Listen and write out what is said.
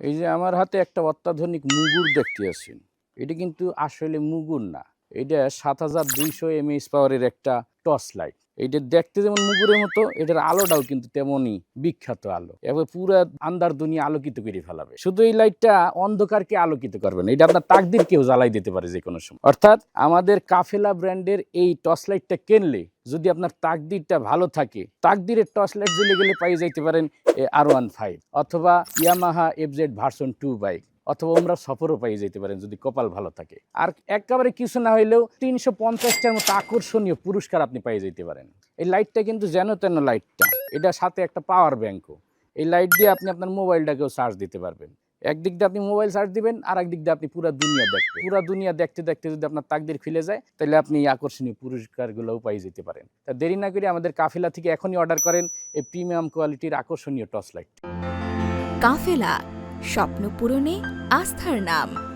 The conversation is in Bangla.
এই যে আমার হাতে একটা অত্যাধুনিক মুগুর দেখতে আছেন। এটা কিন্তু আসলে মুগুর না। এটা সাত হাজার দুইশো এমএস পাওয়ারের একটা টর্চ লাইট। এইটা দেখতে যেমন মুগুরের মতো, এটার আলোটাও কিন্তু তেমনই বিখ্যাত আলো। এবার পুরো আন্দার দুনিয়া আলোকিত করে ফেলাবে। শুধু এই লাইটটা অন্ধকারকে আলোকিত করবে না, এটা আপনার তাকদির কেউ জ্বালাই দিতে পারে যে কোনো সময়। অর্থাৎ আমাদের কাফেলা ব্র্যান্ডের এই টর্চ লাইটটা কিনলে, যদি আপনার তাকদিরটা ভালো থাকে, তাকদিরের টর্চ লাইট জ্বলে গেলে পাই যাইতে পারেন আর ওয়ান ফাইভ অথবা Yamaha FZ version two bike অথবা আমরা সফরও পাই যেতে পারেন যদি কপাল ভালো থাকে। আর একেবারে কিছু না হইলেও তিনশো পঞ্চাশটার মতো আকর্ষণীয় পুরস্কার আপনি পাই যেতে পারেন। এই লাইটটা কিন্তু যেন তেন লাইটটা, এটা সাথে একটা পাওয়ার ব্যাংকও। এই লাইট দিয়ে আপনি আপনার মোবাইলটাকেও চার্জ দিতে পারবেন। একদিক দিয়ে আপনি মোবাইল চার্জ দিবেন, আর একদিক দিয়ে আপনি পুরো দুনিয়া দেখবেন। পুরো দুনিয়া দেখতে দেখতে যদি আপনার তাকদের খুলে যায়, তাহলে আপনি এই আকর্ষণীয় পুরস্কারগুলোও পাই যেতে পারেন। তা দেরি না করে আমাদের কাফিলা থেকে এখনই অর্ডার করেন এই প্রিমিয়াম কোয়ালিটির আকর্ষণীয় টর্চ লাইট কাফেলা স্বপ্ন পূরণে আস্থার নাম।